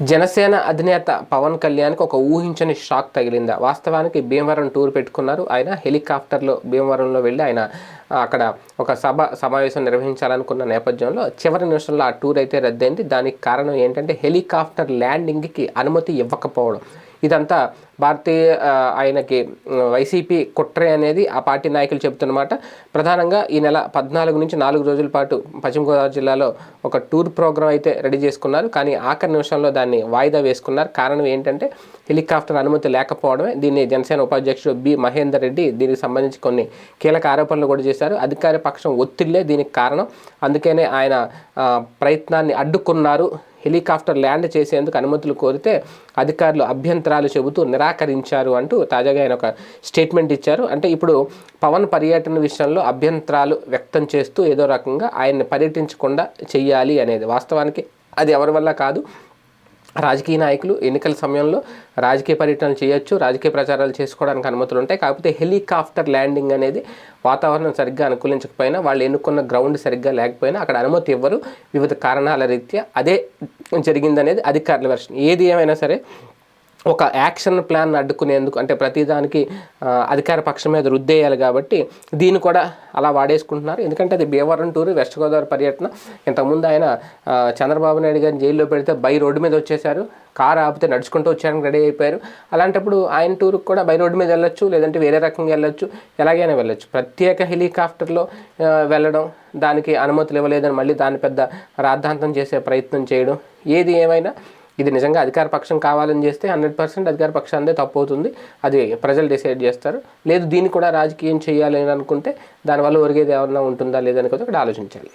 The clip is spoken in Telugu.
జనసేన అధినేత పవన్ కళ్యాణ్కి ఒక ఊహించని షాక్ తగిలిందా. వాస్తవానికి భీమవరం టూర్ పెట్టుకున్నారు. ఆయన హెలికాప్టర్లో భీమవరంలో వెళ్ళి ఆయన అక్కడ ఒక సభ సమావేశం నిర్వహించాలనుకున్న నేపథ్యంలో చివరి నిమిషంలో ఆ టూర్ అయితే రద్దయింది. దానికి కారణం ఏంటంటే హెలికాప్టర్ ల్యాండింగ్కి అనుమతి ఇవ్వకపోవడం. ఇదంతా భారతీయ ఆయనకి వైసీపీ కుట్రే అనేది ఆ పార్టీ నాయకులు చెబుతున్నమాట. ప్రధానంగా ఈ నెల పద్నాలుగు నుంచి నాలుగు రోజుల పాటు పశ్చిమ గోదావరి జిల్లాలో ఒక టూర్ ప్రోగ్రాం అయితే రెడీ చేసుకున్నారు. కానీ ఆఖరి నిమిషంలో దాన్ని వాయిదా వేసుకున్నారు. కారణం ఏంటంటే హెలికాప్టర్ అనుమతి లేకపోవడమే. దీన్ని జనసేన ఉపాధ్యక్షుడు బి. మహేందర్ రెడ్డి దీనికి సంబంధించి కొన్ని కీలక ఆరోపణలు కూడా చేశారు. అధికార పక్షం ఒత్తిళ్ళే దీనికి కారణం. అందుకనే ఆయన ప్రయత్నాన్ని అడ్డుకున్నారు. హెలికాప్టర్ ల్యాండ్ చేసేందుకు అనుమతులు కోరితే అధికారులు అభ్యంతరాలు చెబుతూ నిరాకరించారు అంటూ తాజాగా ఆయన ఒక స్టేట్మెంట్ ఇచ్చారు. అంటే ఇప్పుడు పవన్ పర్యటన విషయంలో అభ్యంతరాలు వ్యక్తం చేస్తూ ఏదో రకంగా ఆయన్ని పర్యటించకుండా చెయ్యాలి అనేది వాస్తవానికి అది ఎవరి వల్ల కాదు. రాజకీయ నాయకులు ఎన్నికల సమయంలో రాజకీయ పర్యటనలు చేయొచ్చు రాజకీయ ప్రచారాలు చేసుకోవడానికి అనుమతులు ఉంటాయి. కాకపోతే హెలికాప్టర్ ల్యాండింగ్ అనేది వాతావరణం సరిగ్గా అనుకూలించకపోయినా వాళ్ళు ఎన్నుకున్న గ్రౌండ్ సరిగ్గా లేకపోయినా అక్కడ అనుమతి ఇవ్వరు. వివిధ కారణాల రీత్యా అదే జరిగిందనేది అధికారుల వెర్షన్. ఏది ఏమైనా సరే ఒక యాక్షన్ ప్లాన్ అడ్డుకునేందుకు అంటే ప్రతిదానికి అధికార పక్షం మీద రుద్దేయాలి కాబట్టి దీన్ని కూడా అలా వాడేసుకుంటున్నారు. ఎందుకంటే అది భీమవరం టూరు వెస్ట్ గోదావరి పర్యటన. ఇంతకుముందు ఆయన చంద్రబాబు నాయుడు గారిని జైల్లో పెడితే బై రోడ్డు మీద వచ్చేసారు కారు ఆపితే నడుచుకుంటూ వచ్చారని రెడీ అయిపోయారు. అలాంటప్పుడు ఆయన టూర్కి కూడా బై రోడ్డు మీద వెళ్ళొచ్చు లేదంటే వేరే రకంగా వెళ్ళొచ్చు. ఎలాగైనా వెళ్ళొచ్చు. ప్రత్యేక హెలికాప్టర్లో వెళ్ళడం దానికి అనుమతులు ఇవ్వలేదని మళ్ళీ దాని పెద్ద రాద్ధాంతం చేసే ప్రయత్నం చేయడం. ఏది ఏమైనా ఇది నిజంగా అధికార పక్షం కావాలని చేస్తే హండ్రెడ్ పర్సెంట్ అధికార పక్షాందే తప్పు అవుతుంది అది ప్రజలు డిసైడ్ చేస్తారు. లేదు దీన్ని కూడా రాజకీయం చేయాలి అని అనుకుంటే దానివల్ల ఒరిగేది ఏమన్నా ఉంటుందా లేదని కూడా ఇక్కడ ఆలోచించాలి.